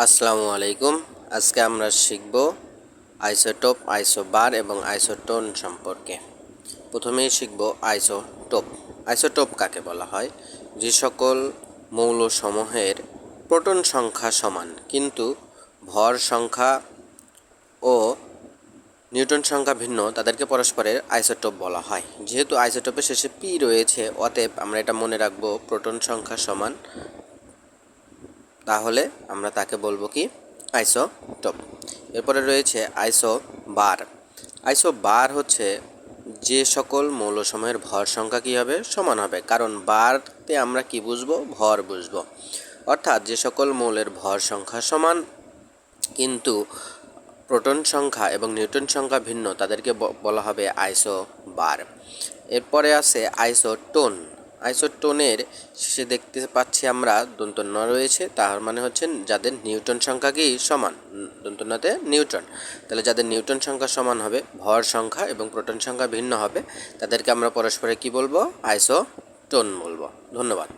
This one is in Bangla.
আসসালামু আলাইকুম। আজকে আমরা শিখব আইসোটোপ, আইসোবার এবং আইসোটোন সম্পর্কে। প্রথমেই শিখব আইসোটোপ। আইসোটোপ কাকে বলা হয়? যে সকল মৌলসমূহের প্রোটন সংখ্যা সমান, কিন্তু ভর সংখ্যা ও নিউটন সংখ্যা ভিন্ন, তাদেরকে পরস্পরের আইসোটোপ বলা হয়। যেহেতু আইসোটোপের শেষে পি রয়েছে, অতএব আমরা এটা মনে রাখব প্রোটন সংখ্যা সমান তাহলে আমরা তাকে বলব কি? আইসোটোপ। এরপরে রয়েছে আইসো বার আইসো বার হচ্ছে যে সকল মৌলসমূহের ভর সংখ্যা কী হবে সমান হবে। কারণ বারতে আমরা কি বুঝব? ভর বুঝব। অর্থাৎ যে সকল মৌলের ভর সংখ্যা সমান, কিন্তু প্রোটন সংখ্যা এবং নিউটন সংখ্যা ভিন্ন, তাদেরকে বলা হবে আইসো বার এরপরে আছে আইসোটোন। আইসোটোনের শেষে দেখতে পাচ্ছি আমরা দন্তন্য রয়েছে। তার মানে হচ্ছে যাদের নিউটন সংখ্যা কি সমান। দন্ত দন্তন্যতে নিউটন তাহলে যাদের নিউটন সংখ্যা সমান হবে, ভর সংখ্যা এবং প্রোটন সংখ্যা ভিন্ন হবে, তাদেরকে আমরা পরস্পরে কি বলব? আইসোটোন বলব। ধন্যবাদ।